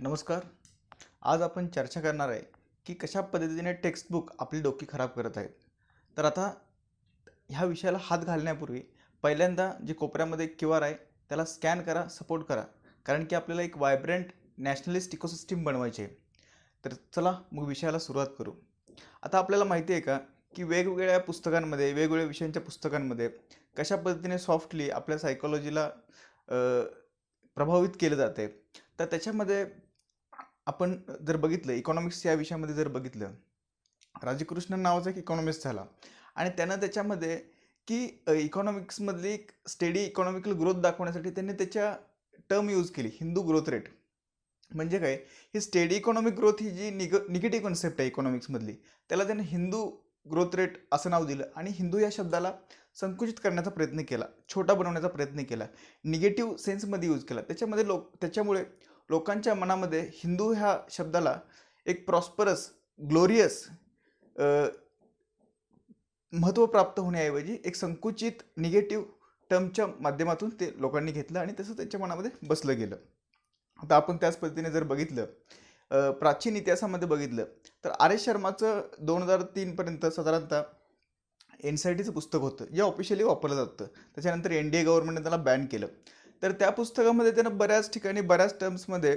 नमस्कार. आज आपण चर्चा करणार आहे की कशा पद्धतीने टेक्स्टबुक आपली डोकी खराब करत आहेत. तर आता ह्या विषयाला हात घालण्यापूर्वी पहिल्यांदा जे कोपऱ्यामध्ये क्यू आर आहे त्याला स्कॅन करा सपोर्ट करा. कारण की आपल्याला एक वायब्रंट नॅशनलिस्ट इकोसिस्टीम बनवायची आहे. तर चला मग विषयाला सुरुवात करू. आता आपल्याला माहिती आहे का की वेगवेगळ्या पुस्तकांमध्ये वेगवेगळ्या विषयांच्या पुस्तकांमध्ये कशा पद्धतीने सॉफ्टली आपल्या सायकोलॉजीला प्रभावित केलं जाते. तर त्याच्यामध्ये आपण जर बघितलं इकॉनॉमिक्स या विषयामध्ये जर बघितलं राजकृष्णन नावाचा एक इकॉनॉमिस्ट झाला. आणि त्यानं त्याच्यामध्ये की इकॉनॉमिक्समधली एक स्टेडी इकॉनॉमिकल ग्रोथ दाखवण्यासाठी त्यांनी त्याच्या टर्म यूज केली हिंदू ग्रोथ रेट म्हणजे काय? ही स्टेडी इकॉनॉमिक ग्रोथ ही जी निग निगेटिव्ह कन्सेप्ट आहे इकॉनॉमिक्समधली त्याला त्याने हिंदू ग्रोथ रेट असं नाव दिलं आणि हिंदू या शब्दाला संकुचित करण्याचा प्रयत्न केला छोटा बनवण्याचा प्रयत्न केला निगेटिव्ह सेन्समध्ये यूज केला. त्याच्यामध्ये लोक त्याच्यामुळे लोकांच्या मनामध्ये हिंदू ह्या शब्दाला एक प्रॉस्परस ग्लोरियस महत्त्व प्राप्त होण्याऐवजी एक संकुचित निगेटिव्ह टर्मच्या माध्यमातून ते लोकांनी घेतलं आणि तसं त्यांच्या मनामध्ये बसलं गेलं. आता आपण त्याच पद्धतीने जर बघितलं प्राचीन इतिहासामध्ये बघितलं तर आर एस शर्माचं दोन हजार तीनपर्यंत साधारणतः एन सी आय टीचं पुस्तक होतं जे ऑफिशियली वापरलं जातं. त्याच्यानंतर एन डी ए गव्हर्नमेंटने त्याला बॅन केलं. तर त्या पुस्तकामध्ये त्यानं बऱ्याच ठिकाणी बऱ्याच टर्म्समध्ये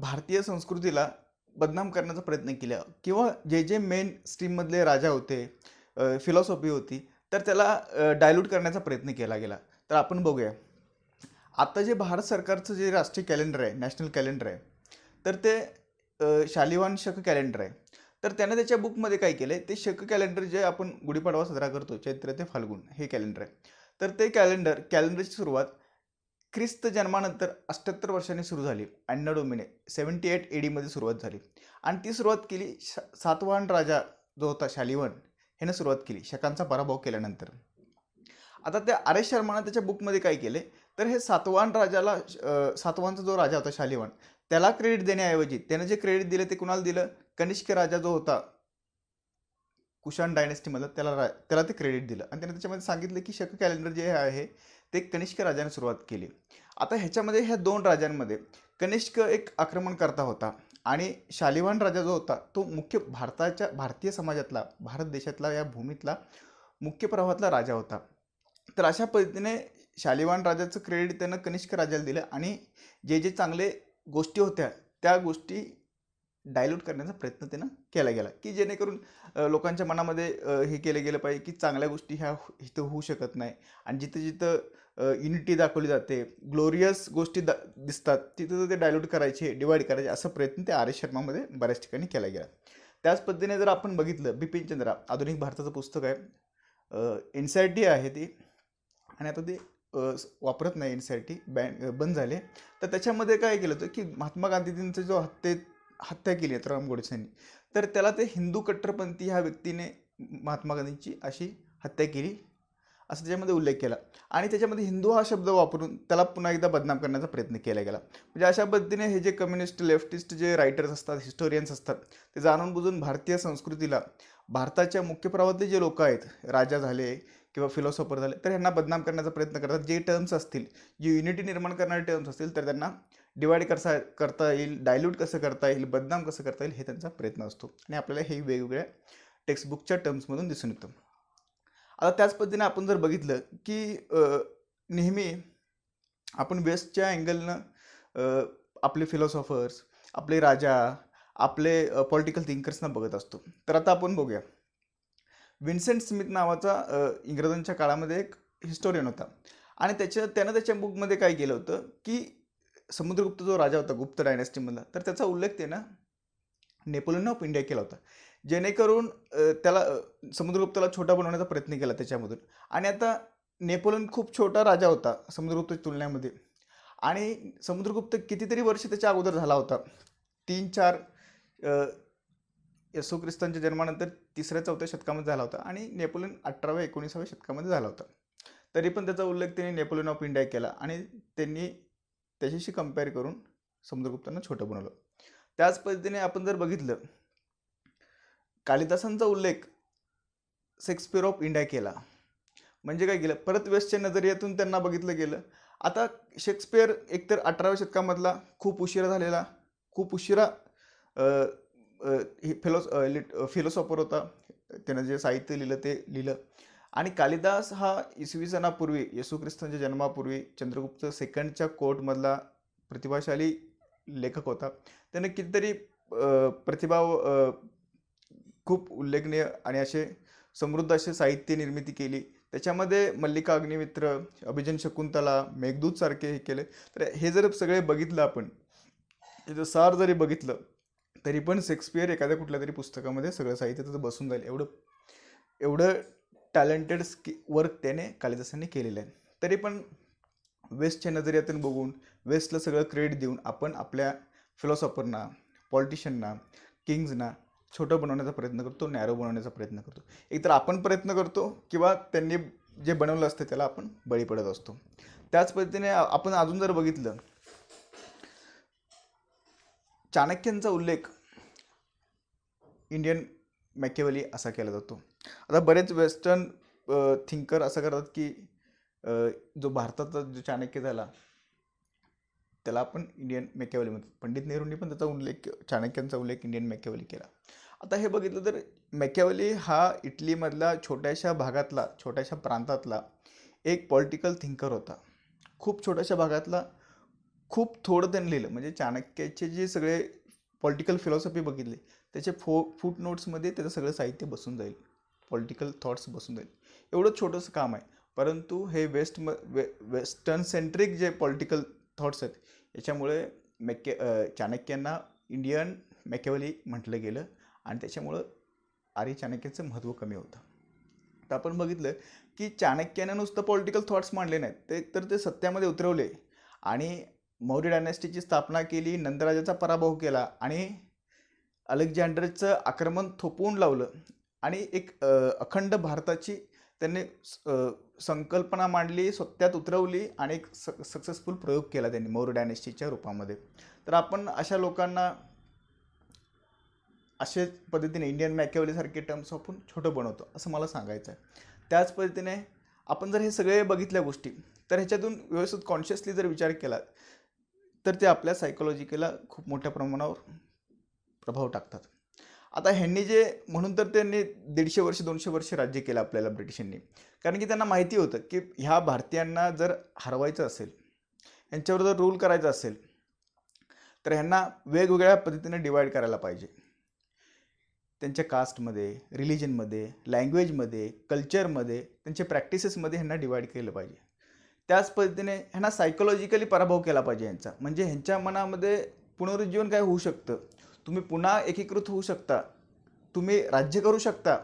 भारतीय संस्कृतीला बदनाम करण्याचा प्रयत्न केला. किंवा जे जे मेन स्ट्रीममधले राजा होते फिलॉसॉफी होती तर त्याला डायल्यूट करण्याचा प्रयत्न केला गेला. तर आपण बघूया. आता जे भारत सरकारचं जे राष्ट्रीय कॅलेंडर आहे नॅशनल कॅलेंडर आहे तर ते शालिवान शक कॅलेंडर आहे. तर त्यानं त्याच्या बुकमध्ये काय केलं आहे ते शक कॅलेंडर जे आपण गुढीपाडवा साजरा करतो चैत्र ते फाल्गुन हे कॅलेंडर आहे. तर ते कॅलेंडर कॅलेंडरची सुरुवात ख्रिस्त जन्मानंतर अष्ट्याहत्तर वर्षांनी सुरू झाली अण्णा डोमिने सेवन्टी एट ए डीमध्ये सुरुवात झाली. आणि ती सुरुवात केली श सातवाहन राजा जो होता शालिवन ह्यानं सुरुवात केली शकांचा पराभव केल्यानंतर. आता त्या आर एस शर्मानं त्याच्या बुकमध्ये काय केले? तर हे सातवाहन राजाला सातवाहनचा जो राजा होता शालिवन त्याला क्रेडिट देण्याऐवजी त्यानं जे क्रेडिट दिलं ते कुणाला दिलं? कनिष्क राजा जो होता कुशाण डायनेस्टीमधलं त्याला रा त्याला ते क्रेडिट दिलं. आणि त्याने त्याच्यामध्ये सांगितलं की शक कॅलेंडर जे आहे ते कनिष्क राजाने सुरुवात केली. आता ह्याच्यामध्ये ह्या दोन राजांमध्ये कनिष्क एक आक्रमणकर्ता होता आणि शालिवान राजा जो होता तो मुख्य भारताच्या भारतीय समाजातला भारत देशातला या भूमीतला मुख्य प्रवाहातला राजा होता. तर अशा पद्धतीने शालिवान राजाचं क्रेडिट त्यानं कनिष्क राजाला दिलं आणि जे जे चांगले गोष्टी होत्या त्या गोष्टी डायल्यूट करण्याचा प्रयत्न त्यांना केला गेला. की जेणेकरून लोकांच्या मनामध्ये हे केलं गेलं पाहिजे की चांगल्या गोष्टी ह्या इथं होऊ शकत नाही. आणि जिथं जिथं युनिटी दाखवली जाते ग्लोरियस गोष्टी दा दिसतात तिथं ते डायल्यूट करायचे डिवाईड करायचे असा प्रयत्न ते आर एस शर्मामध्ये बऱ्याच ठिकाणी केला गेला. त्याच पद्धतीने जर आपण बघितलं बिपिन चंद्रा आधुनिक भारताचं पुस्तक आहे एन सी आर टी आहे ती. आणि आता ते वापरत नाही N C R T ban बंद झाले. तर त्याच्यामध्ये काय केलं होतं की महात्मा गांधीजींचा जो हत्येत हत्या केली आहे राम गोडसेंनी. तर त्याला ते हिंदू कट्टरपंथी ह्या व्यक्तीने महात्मा गांधींची अशी हत्या केली असं त्याच्यामध्ये उल्लेख केला. आणि त्याच्यामध्ये हिंदू हा शब्द वापरून त्याला पुन्हा एकदा बदनाम करण्याचा प्रयत्न केला गेला. म्हणजे अशा पद्धतीने हे जे कम्युनिस्ट लेफ्टिस्ट जे रायटर्स असतात हिस्टोरियन्स असतात ते जाणून बुजून भारतीय संस्कृतीला भारताच्या मुख्य प्रवाहातले जे लोक आहेत राजा झाले किंवा फिलॉसॉफर झाले तर ह्यांना बदनाम करण्याचा प्रयत्न करतात. जे टर्म्स असतील जे युनिटी निर्माण करणारे टर्म्स असतील तर त्यांना डिवाईड कसा करता येईल डायल्यूट कसं करता येईल बदनाम कसं करता येईल हे त्यांचा प्रयत्न असतो. आणि आपल्याला हे वेगवेगळ्या टेक्स्टबुकच्या टर्म्समधून दिसून येतं. आता त्याच पद्धतीने आपण जर बघितलं की नेहमी आपण वेस्टच्या अँगलनं आपले फिलॉसॉफर्स आपले राजा आपले पॉलिटिकल थिंकर्सना बघत असतो. तर आता आपण बघूया. विन्सेंट स्मिथ नावाचा इंग्रजांच्या काळामध्ये एक हिस्टोरियन होता. आणि त्याच्या त्यानं त्याच्या बुकमध्ये काय केलं होतं की समुद्रगुप्त जो राजा होता गुप्त डायनेस्टीमधला तर त्याचा उल्लेख त्यानं नेपोलियन ऑफ इंडिया केला होता. जेणेकरून त्याला समुद्रगुप्ताला छोटा बनवण्याचा प्रयत्न केला त्याच्यामधून. आणि आता नेपोलियन खूप छोटा राजा होता समुद्रगुप्तच्या तुलनेमध्ये. आणि समुद्रगुप्त कितीतरी वर्ष त्याच्या अगोदर झाला होता. तीन चार यसू ख्रिस्तांच्या जन्मानंतर तिसऱ्या चौथ्या शतकामध्ये झाला होता. आणि नेपोलियन अठराव्या एकोणीसाव्या शतकामध्ये झाला होता. तरी पण त्याचा उल्लेख त्यांनी नेपोलियन ऑफ इंडिया केला. आणि त्यांनी त्याच्याशी कंपेअर करून समुद्रगुप्तांना छोटं बनवलं. त्याच पद्धतीने आपण जर बघितलं कालिदासांचा उल्लेख शेक्सपिअर ऑफ इंडिया केला. म्हणजे काय केलं? परत वेस्टच्या नजरियातून त्यांना बघितलं गेलं. आता शेक्सपियर एकतर अठराव्या शतकामधला खूप उशिरा झालेला खूप उशिरा हे फिलॉस लिट फिलॉसॉफर होता. त्यानं जे साहित्य लिहिलं ते लिहिलं. आणि कालिदास हा इसवी सणापूर्वी येशू ख्रिस्तांच्या जन्मापूर्वी चंद्रगुप्त सेकंडच्या कोर्टमधला प्रतिभाशाली लेखक होता. त्याने कितीतरी प्रतिभा खूप उल्लेखनीय आणि असे समृद्ध असे साहित्य निर्मिती केली. त्याच्यामध्ये मल्लिका अग्निमित्र अभिजन शकुंतला मेघदूत सारखे हे केले. तर हे जर सगळे बघितलं आपण त्याचं सार जरी बघितलं तरी पण शेक्सपियर एखाद्या कुठल्या तरी पुस्तकामध्ये सगळं साहित्य त्याचं बसून जाईल. एवढं एवढं टॅलेंटेड स्कि वर्क त्याने कालिदासांनी केलेलं आहे. तरी पण वेस्टच्या नजरियातून बघून वेस्टला सगळं क्रेडिट देऊन आपण आपल्या फिलॉसॉफरना पॉलिटिशियनना किंग्जना छोटं बनवण्याचा प्रयत्न करतो नॅरो बनवण्याचा प्रयत्न करतो. एकतर आपण प्रयत्न करतो किंवा त्यांनी जे बनवलं असतं त्याला आपण बळी पडत असतो. त्याच पद्धतीने आपण अजून जर बघितलं चाणक्यांचा उल्लेख इंडियन मॅकेवली असा केला जातो. आता बरेच वेस्टर्न थिंकर असं करतात की जो भारताचा जो चाणक्य झाला त्याला आपण इंडियन मॅकेवली म्हणतो. पंडित नेहरूंनी पण त्याचा उल्लेख चाणक्यांचा उल्लेख इंडियन मॅकेवली केला. आता हे बघितलं तर मॅकेवली हा इटलीमधला छोट्याशा भागातला छोट्याशा प्रांतातला एक पॉलिटिकल थिंकर होता. खूप छोट्याशा भागातला खूप थोडं त्यांनी लिहिलं. म्हणजे चाणक्याचे जे सगळे पॉलिटिकल फिलॉसॉफी बघितली त्याचे फो फूट नोट्समध्ये त्याचं सगळं साहित्य बसून जाईल. पॉलिटिकल थॉट्स बसून जाईल. एवढं छोटंसं काम आहे. परंतु हे वेस्ट म वे वेस्टर्न सेंट्रिक जे पॉलिटिकल थॉट्स आहेत याच्यामुळे मॅके चाणक्यांना इंडियन मॅकेवली म्हटलं गेलं आणि त्याच्यामुळं आर्य चाणक्याचं महत्त्व कमी होतं. तर आपण बघितलं की चाणक्यानं नुसतं पॉलिटिकल थॉट्स मांडले नाहीत. ते तर ते सत्यामध्ये उतरवले आणि मौर्य डायनॅस्टीची स्थापना केली नंदराजाचा पराभव केला आणि अलेक्झांडरचं आक्रमण थोपवून लावलं आणि एक अखंड भारताची त्यांनी स- संकल्पना मांडली स्वत्यात उतरवली आणि एक स सक्सेसफुल प्रयोग केला त्यांनी मौर्य डायनेस्टीच्या रूपामध्ये. तर आपण अशा लोकांना अशाच पद्धतीने इंडियन मॅकेवलीसारखे टर्म्स आपण छोटं बनवतो असं मला सांगायचं आहे त्याच पद्धतीने आपण जर हे सगळे बघितल्या गोष्टी तर ह्याच्यातून व्यवस्थित कॉन्शियसली जर विचार केला तर ते आपल्या सायकोलॉजिकेला खूप मोठ्या प्रमाणावर प्रभाव टाकतात. आता ह्यांनी जे म्हणून तर त्यांनी दीडशे वर्ष दोनशे वर्ष राज्य केलं आपल्याला ब्रिटिशांनी. कारण की त्यांना माहिती होतं की ह्या भारतीयांना जर हरवायचं असेल यांच्यावर जर रूल करायचं असेल तर ह्यांना वेगवेगळ्या पद्धतीने डिवाईड करायला पाहिजे. त्यांच्या कास्टमध्ये रिलिजनमध्ये लँग्वेजमध्ये कल्चरमध्ये त्यांच्या प्रॅक्टिसेसमध्ये ह्यांना डिवाईड केलं पाहिजे. त्याच पद्धतीने ह्यांना सायकोलॉजिकली पराभव केला पाहिजे यांचा म्हणजे ह्यांच्या मनामध्ये पुनरुज्जीवन काय होऊ शकतं? तुम्ही पुन्हा एकीकृत होऊ शकता. तुम्ही राज्य करू शकता.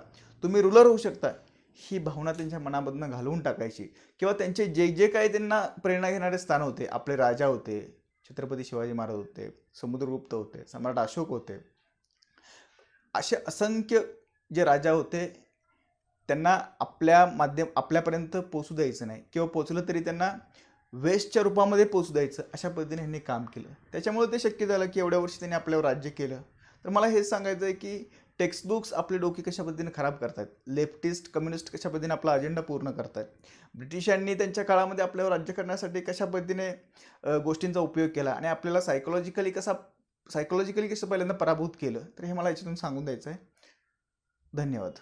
तुम्ही रुलर होऊ शकता. ही भावना त्यांच्या मनामधनं घालवून टाकायची. किंवा त्यांचे जे जे काही त्यांना प्रेरणा घेणारे स्थान होते आपले राजा होते छत्रपती शिवाजी महाराज होते समुद्रगुप्त होते सम्राट अशोक होते असे असंख्य जे राजा होते त्यांना आपल्या माध्यम आपल्यापर्यंत पोचू द्यायचं नाही. किंवा पोचलं तरी त्यांना वेस्टच्या रूपामध्ये पोचू द्यायचं अशा पद्धतीने ह्यांनी काम केलं. त्याच्यामुळे ते शक्य झालं की एवढ्या वर्षी त्यांनी आपल्यावर राज्य केलं. तर मला हेच सांगायचं आहे की टेक्स्टबुक्स आपले डोके कशा पद्धतीने खराब करतात लेफ्टिस्ट कम्युनिस्ट कशा पद्धतीने आपला अजेंडा पूर्ण करतात ब्रिटिशांनी त्यांच्या काळामध्ये आपल्यावर राज्य करण्यासाठी कशा पद्धतीने गोष्टींचा उपयोग केला आणि आपल्याला सायकोलॉजिकली कसा सायकोलॉजिकली कसं पहिल्यांदा पराभूत केलं? तर हे मला याच्यातून सांगून द्यायचं आहे धन्यवाद.